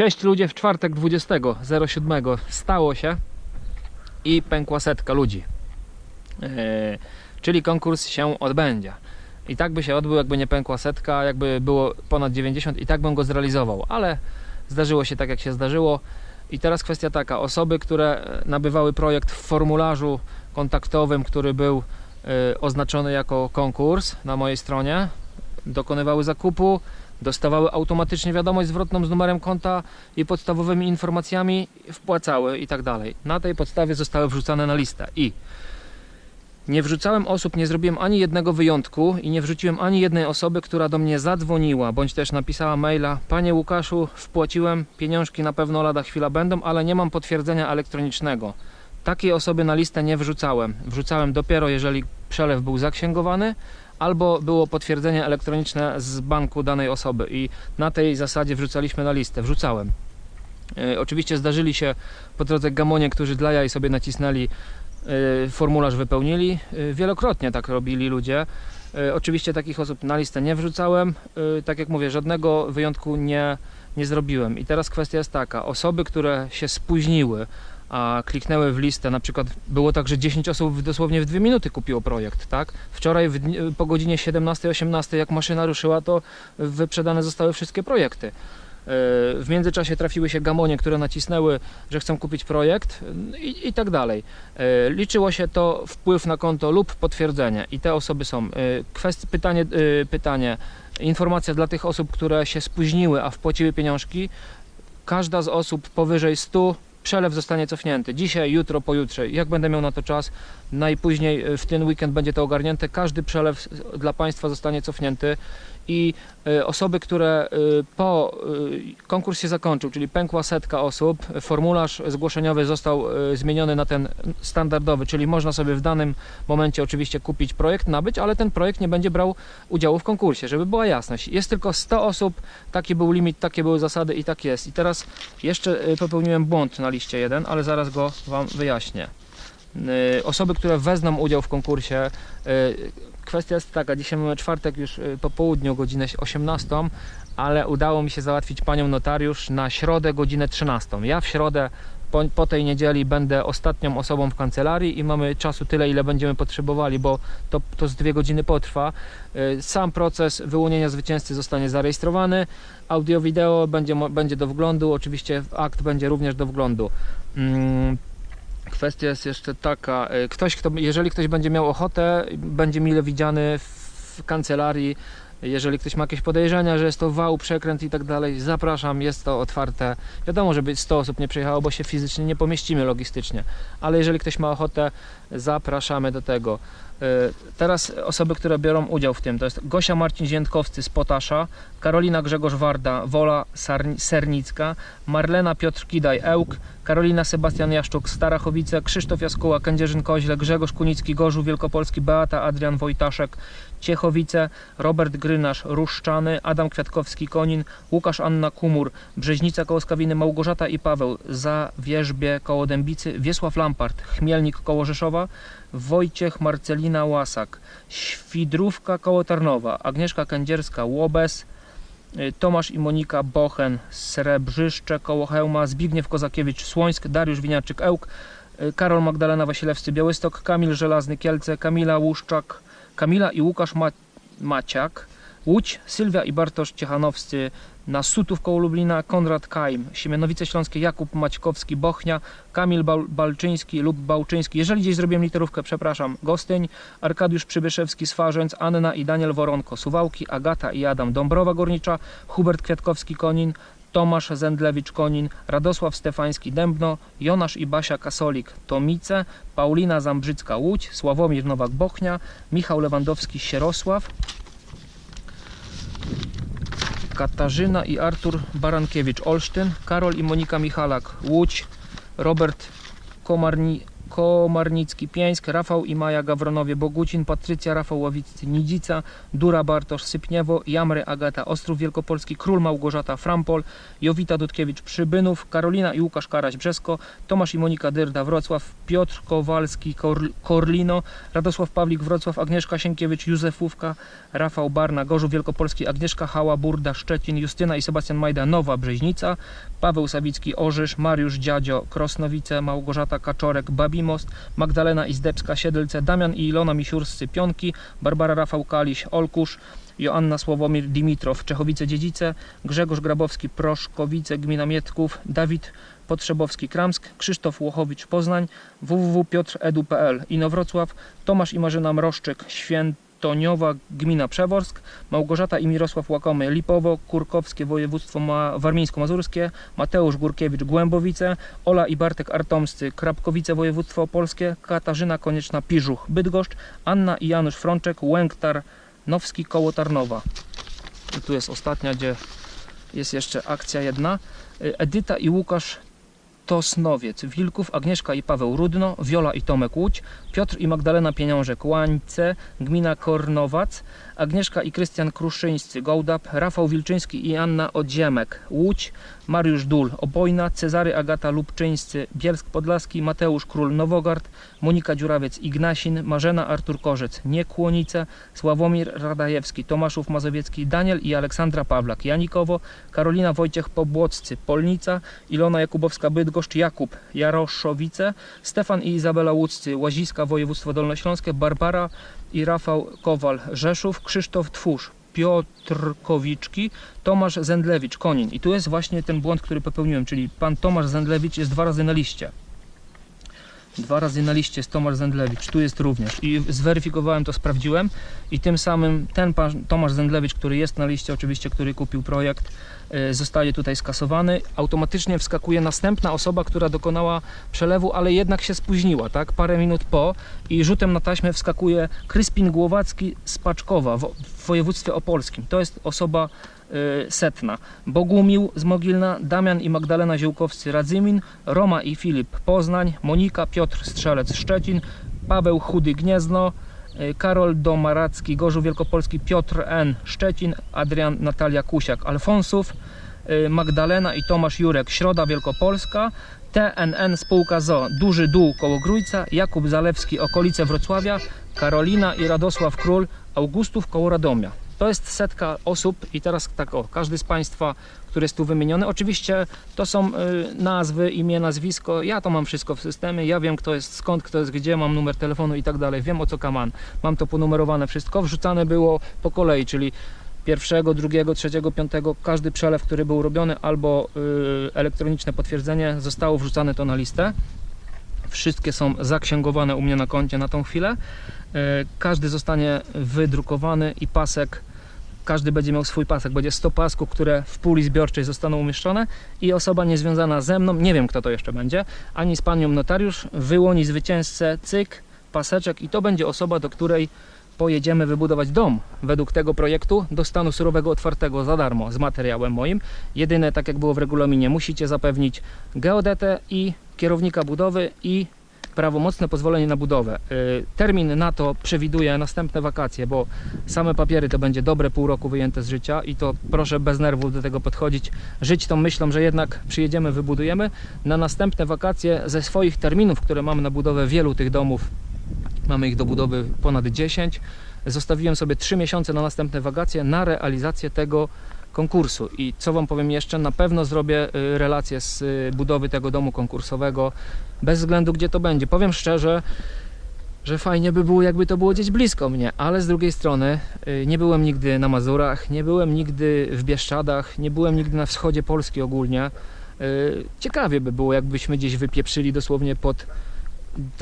Cześć ludzie, w czwartek 20.07 stało się i pękła setka ludzi. Yy, czyli konkurs się odbędzie. I tak by się odbył, jakby nie pękła setka, jakby było ponad 90 i tak bym go zrealizował, ale zdarzyło się tak, jak się zdarzyło. I teraz kwestia taka, osoby, które nabywały projekt w formularzu kontaktowym, który był y, oznaczony jako konkurs na mojej stronie, dokonywały zakupu, dostawały automatycznie wiadomość zwrotną z numerem konta i podstawowymi informacjami, wpłacały i tak dalej. Na tej podstawie zostały wrzucane na listę i nie wrzucałem osób, nie zrobiłem ani jednego wyjątku i nie wrzuciłem ani jednej osoby, która do mnie zadzwoniła, bądź też napisała maila Panie Łukaszu, wpłaciłem, pieniążki na pewno lada chwila będą, ale nie mam potwierdzenia elektronicznego. Takiej osoby na listę nie wrzucałem. Wrzucałem dopiero, jeżeli przelew był zaksięgowany, albo było potwierdzenie elektroniczne z banku danej osoby i na tej zasadzie wrzucaliśmy na listę. Wrzucałem. E, oczywiście zdarzyli się po drodze gamonie, którzy dla jaj sobie nacisnęli y, formularz wypełnili. Y, Wielokrotnie tak robili ludzie. Oczywiście takich osób na listę nie wrzucałem. Tak jak mówię, żadnego wyjątku nie, nie zrobiłem. I teraz kwestia jest taka: osoby, które się spóźniły, a kliknęły w listę, na przykład było tak, że 10 osób dosłownie w 2 minuty kupiło projekt, tak? Wczoraj w, po godzinie 17-18, jak maszyna ruszyła, to wyprzedane zostały wszystkie projekty. Y, W międzyczasie trafiły się gamonie, które nacisnęły, że chcą kupić projekt y, i, i tak dalej. E, Liczyło się to wpływ na konto lub potwierdzenie i te osoby są. E, Kwestia, pytanie, e, pytanie, informacja dla tych osób, które się spóźniły, a wpłaciły pieniążki. Każda z osób powyżej 100 przelew zostanie cofnięty. Dzisiaj, jutro, pojutrze, jak będę miał na to czas, najpóźniej e, w ten weekend będzie to ogarnięte. Każdy przelew dla Państwa zostanie cofnięty i e, osoby, które e, po konkurs się zakończył, czyli pękła setka osób, formularz zgłoszeniowy został zmieniony na ten standardowy, czyli można sobie w danym momencie oczywiście kupić projekt, nabyć, ale ten projekt nie będzie brał udziału w konkursie, żeby była jasność. Jest tylko 100 osób, taki był limit, takie były zasady i tak jest. I teraz jeszcze popełniłem błąd na liście jeden, ale zaraz go Wam wyjaśnię. E, Osoby, które wezmą udział w konkursie, e, kwestia jest taka, dzisiaj mamy czwartek już y, po południu, godzinę 18, ale udało mi się załatwić panią notariusz na środę, godzinę 13. Ja w środę po, po tej niedzieli będę ostatnią osobą w kancelarii i mamy czasu tyle, ile będziemy potrzebowali, bo to, to z dwie godziny potrwa. Y, Sam proces wyłonienia zwycięzcy zostanie zarejestrowany, audio, wideo będzie, będzie do wglądu, oczywiście akt będzie również do wglądu. Kwestia jest jeszcze taka, y, ktoś, kto, jeżeli ktoś będzie miał ochotę, będzie mile widziany w kancelarii, jeżeli ktoś ma jakieś podejrzenia, że jest to wał, przekręt i tak dalej, zapraszam, jest to otwarte. Wiadomo, żeby 100 osób nie przyjechało, bo się fizycznie nie pomieścimy logistycznie, ale jeżeli ktoś ma ochotę, zapraszamy do tego. Y, Teraz osoby, które biorą udział w tym, to jest Gosia Marcin Ziętkowscy z Potasza, Karolina Grzegorz Warda, Wola Sernicka, Marlena Piotr Kidaj, Ełk, Karolina Sebastian Jaszczuk, Starachowice, Krzysztof Jaskuła, Kędzierzyn-Koźle, Grzegorz Kunicki, Gorzów Wielkopolski, Beata Adrian Wojtaszek, Ciechowice, Robert Grynasz, Ruszczany, Adam Kwiatkowski, Konin, Łukasz Anna Kumur, Brzeźnica koło Skawiny, Małgorzata i Paweł, za Wierzbie koło Dębicy, Wiesław Lampart, Chmielnik koło Rzeszowa, Wojciech Marcelina Łasak, Świdrówka koło Tarnowa, Agnieszka Kędzierska, Łobez, y, Tomasz i Monika Bochen, Srebrzyszcze koło Hełma, Zbigniew Kozakiewicz, Słońsk, Dariusz Winiarczyk, Ełk, y, Karol Magdalena Wasilewscy, Białystok, Kamil Żelazny, Kielce, Kamila Łuszczak, Kamila i Łukasz Ma Maciak, Łódź, Sylwia i Bartosz Ciechanowscy, na Sutów koło Lublina, Konrad Kajm, Siemianowice Śląskie, Jakub Maćkowski, Bochnia, Kamil Bal Balczyński lub Bałczyński. Jeżeli gdzieś zrobiłem literówkę, przepraszam. Gostyń, Arkadiusz Przybyszewski, Swarzędz, Anna i Daniel Woronko, Suwałki, Agata i Adam, Dąbrowa Górnicza, Hubert Kwiatkowski, Konin, Tomasz Zendlewicz, Konin, Radosław Stefański, Dębno, Jonasz i Basia Kasolik, Tomice, Paulina Zambrzycka, Łódź, Sławomir Nowak, Bochnia, Michał Lewandowski, Sierosław, Katarzyna i Artur Barankiewicz, Olsztyn, Karol i Monika Michalak, Łódź, Robert Komarni, Komarnicki, Rafał i Maja Gawronowie, Bogucin, Patrycja, Rafał Ławiccy, Nidzica, Dura Bartosz, Sypniewo, Jamry, Agata, Ostrów Wielkopolski, Król Małgorzata, Frampol, Jowita Dudkiewicz, Przybynów, Karolina i Łukasz Karaś, Brzesko, Tomasz i Monika Dyrda, Wrocław, Piotr Kowalski, Kor Korlino, Radosław Pawlik, Wrocław, Agnieszka Sienkiewicz, Józefówka, Rafał Barna, Gorzów Wielkopolski, Agnieszka Hała, Burda, Szczecin, Justyna i Sebastian Majda, Nowa Brzeźnica, Paweł Sawicki, Orzysz, Mariusz Dziadzio, Krosnowice, Małgorzata Kaczorek, Babimost, Magdalena Izdebska, Siedlce, Damian i Ilona Misiurscy, Pionki, Barbara Rafał Kaliś, Olkusz, Joanna Sławomir Dimitrow, Czechowice Dziedzice, Grzegorz Grabowski, Proszkowice, Gmina Mietków, Dawid Potrzebowski, Kramsk, Krzysztof Łochowicz, Poznań, www.piotrzedu.pl, Inowrocław, Tomasz i Marzyna Mroszczyk, Świętoniowa, Gmina Przeworsk, Małgorzata i Mirosław Łakomy, Lipowo, Kurkowskie, Województwo Ma Warmińsko-Mazurskie, Mateusz Górkiewicz, Głębowice, Ola i Bartek Artomscy, Krapkowice, Województwo Opolskie, Katarzyna Konieczna, Piżuch, Bydgoszcz, Anna i Janusz Frączek, Łęktar, Nowski, koło Tarnowa. I tu jest ostatnia, gdzie jest jeszcze akcja jedna. Edyta i Łukasz Tosnowiec, Wilków, Agnieszka i Paweł Rudno, Wiola i Tomek Łódź, Piotr i Magdalena Pieniążek, Łańce, Gmina Kornowac, Agnieszka i Krystian Kruszyńscy, Gołdap, Rafał Wilczyński i Anna Odziemek, Łódź, Mariusz Dul, Obojna, Cezary Agata Lubczyńscy, Bielsk Podlaski, Mateusz Król Nowogard, Monika Dziurawiec Ignasin, Marzena Artur Korzec, Niekłonice, Sławomir Radajewski, Tomaszów Mazowiecki, Daniel i Aleksandra Pawlak, Janikowo, Karolina Wojciech Pobłoccy, Polnica, Ilona Jakubowska Bydgoszcz, Jakub Jaroszowice, Stefan i Izabela Łódzcy, Łaziska Województwo Dolnośląskie, Barbara i Rafał Kowal, Rzeszów, Krzysztof Twórz, Piotrkowiczki, Tomasz Zendlewicz, Konin. I tu jest właśnie ten błąd, który popełniłem, czyli pan Tomasz Zendlewicz jest dwa razy na liście. Dwa razy na liście jest Tomasz Zendlewicz, tu jest również. I zweryfikowałem to, sprawdziłem i tym samym ten pan Tomasz Zendlewicz, który jest na liście, oczywiście, który kupił projekt, y, zostaje tutaj skasowany. Automatycznie wskakuje następna osoba, która dokonała przelewu, ale jednak się spóźniła, tak? Parę minut po i rzutem na taśmę wskakuje Kryspin Głowacki z Paczkowa w, województwie opolskim. To jest osoba setna. Bogumił z Mogilna, Damian i Magdalena Ziołkowscy Radzymin, Roma i Filip Poznań, Monika, Piotr Strzelec Szczecin, Paweł Chudy Gniezno, y, Karol Domaracki Gorzów Wielkopolski, Piotr N. Szczecin, Adrian Natalia Kusiak Alfonsów, y, Magdalena i Tomasz Jurek Środa Wielkopolska, TNN Spółka ZO Duży Dół koło Grójca, Jakub Zalewski okolice Wrocławia, Karolina i Radosław Król Augustów koło Radomia. To jest setka osób i teraz tak o, każdy z Państwa, który jest tu wymieniony, oczywiście to są y, nazwy, imię, nazwisko, ja to mam wszystko w systemie, ja wiem kto jest skąd, kto jest gdzie, mam numer telefonu i tak dalej, wiem o co kaman, mam to ponumerowane wszystko, wrzucane było po kolei, czyli pierwszego, drugiego, trzeciego, piątego, każdy przelew, który był robiony albo y, elektroniczne potwierdzenie, zostało wrzucane to na listę. Wszystkie są zaksięgowane u mnie na koncie na tą chwilę. Y, Każdy zostanie wydrukowany i pasek, każdy będzie miał swój pasek. Będzie 100 pasków, które w puli zbiorczej zostaną umieszczone i osoba niezwiązana ze mną, nie wiem kto to jeszcze będzie, ani z panią notariusz, wyłoni zwycięzcę, cyk, paseczek i to będzie osoba, do której pojedziemy wybudować dom według tego projektu do stanu surowego otwartego za darmo z materiałem moim. Jedyne, tak jak było w regulaminie, musicie zapewnić geodetę i kierownika budowy i prawomocne pozwolenie na budowę. Y, Termin na to przewiduje następne wakacje, bo same papiery to będzie dobre pół roku wyjęte z życia i to proszę bez nerwów do tego podchodzić. Żyć tą myślą, że jednak przyjedziemy, wybudujemy. Na następne wakacje ze swoich terminów, które mamy na budowę wielu tych domów, mamy ich do budowy ponad 10, zostawiłem sobie 3 miesiące na następne wakacje na realizację tego konkursu. I co Wam powiem jeszcze, na pewno zrobię y, relację z y, budowy tego domu konkursowego, bez względu gdzie to będzie. Powiem szczerze, że fajnie by było, jakby to było gdzieś blisko mnie, ale z drugiej strony y, nie byłem nigdy na Mazurach, nie byłem nigdy w Bieszczadach, nie byłem nigdy na wschodzie Polski ogólnie. Ciekawie by było, jakbyśmy gdzieś wypieprzyli dosłownie pod.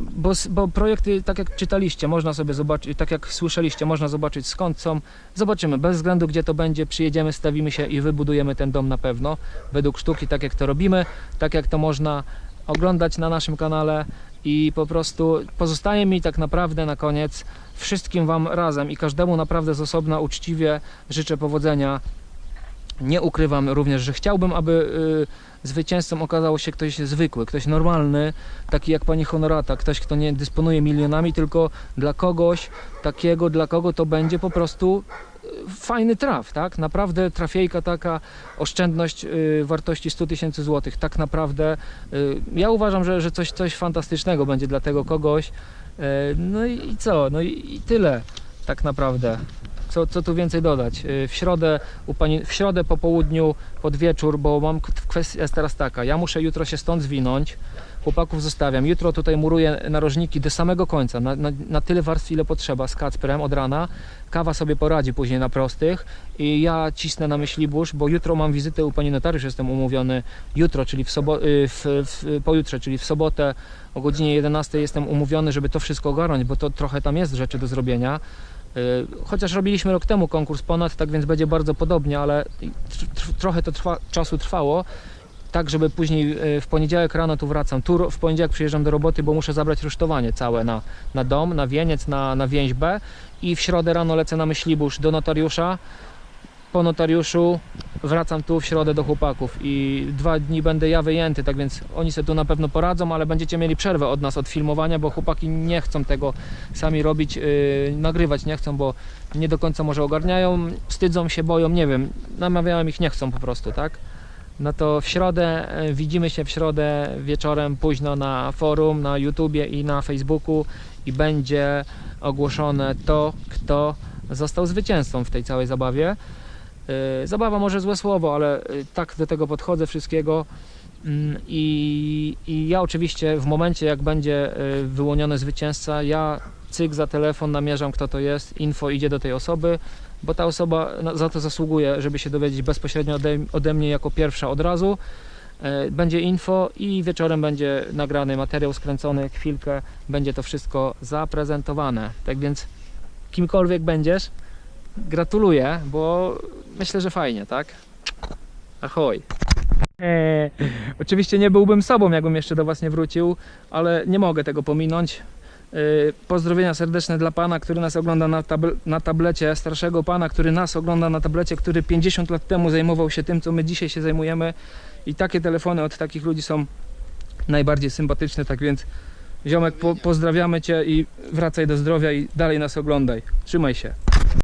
Bo, bo projekty, tak jak czytaliście, można sobie zobaczyć, tak jak słyszeliście, można zobaczyć skąd są. Zobaczymy, bez względu gdzie to będzie, przyjedziemy, stawimy się i wybudujemy ten dom na pewno, według sztuki, tak jak to robimy, tak jak to można oglądać na naszym kanale. I po prostu pozostaje mi tak naprawdę na koniec wszystkim Wam razem i każdemu naprawdę z osobna uczciwie życzę powodzenia. Nie ukrywam również, że chciałbym, aby y, zwycięzcą okazał się ktoś zwykły, ktoś normalny, taki jak pani Honorata, ktoś, kto nie dysponuje milionami, tylko dla kogoś takiego, dla kogo to będzie po prostu y, fajny traf, tak? Naprawdę trafiejka taka, oszczędność y, wartości 100 tysięcy złotych, tak naprawdę y, ja uważam, że, że coś, coś fantastycznego będzie dla tego kogoś. Y, no i, i co? No i, i tyle tak naprawdę. Co, co tu więcej dodać? Y, W środę, u pani, w środę po południu, pod wieczór, bo mam kwestia jest teraz taka, ja muszę jutro się stąd zwinąć, chłopaków zostawiam, jutro tutaj muruję narożniki do samego końca, na, na, na tyle warstw ile potrzeba. Z Kacprem od rana, kawa sobie poradzi później na prostych. I ja cisnę na myślibórz, bo jutro mam wizytę u pani notariusz, jestem umówiony. Jutro, czyli w, y, w, w, pojutrze, czyli w sobotę o godzinie 11 jestem umówiony, żeby to wszystko ogarnąć, bo to trochę tam jest rzeczy do zrobienia. Y, Chociaż robiliśmy rok temu konkurs ponad, tak więc będzie bardzo podobnie, ale tr- tr- trochę to trwa, czasu trwało. Tak, żeby później y, w poniedziałek rano tu wracam. Tu w poniedziałek przyjeżdżam do roboty, bo muszę zabrać rusztowanie całe na, na dom, na wieniec, na, na więźbę. I w środę rano lecę na myślibórz do notariusza. Po notariuszu wracam tu w środę do chłopaków i dwa dni będę ja wyjęty, tak więc oni sobie tu na pewno poradzą, ale będziecie mieli przerwę od nas, od filmowania, bo chłopaki nie chcą tego sami robić, yy, nagrywać nie chcą, bo nie do końca może ogarniają, wstydzą się, boją, nie wiem, namawiałem ich, nie chcą po prostu, tak? No to w środę, e, widzimy się w środę wieczorem późno na forum, na YouTubie i na Facebooku i będzie ogłoszone to, kto został zwycięzcą w tej całej zabawie. E, Zabawa może złe słowo, ale e, tak do tego podchodzę wszystkiego. Mm, I, I ja oczywiście w momencie jak będzie e, wyłoniony zwycięzca, ja cyk za telefon namierzam kto to jest, info idzie do tej osoby, bo ta osoba na- za to zasługuje, żeby się dowiedzieć bezpośrednio ode, ode mnie jako pierwsza od razu. Będzie info i wieczorem będzie nagrany materiał skręcony, chwilkę będzie to wszystko zaprezentowane. Tak więc kimkolwiek będziesz, gratuluję, bo myślę, że fajnie, tak? Ahoj. Eee, oczywiście nie byłbym sobą, jakbym jeszcze do Was nie wrócił, ale nie mogę tego pominąć. Eee, pozdrowienia serdeczne dla Pana, który nas ogląda na, tabl- na tablecie, starszego Pana, który nas ogląda na tablecie, który 50 lat temu zajmował się tym, co my dzisiaj się zajmujemy. I takie telefony od takich ludzi są najbardziej sympatyczne, tak więc ziomek, po- pozdrawiamy Cię i wracaj do zdrowia i dalej nas oglądaj. Trzymaj się.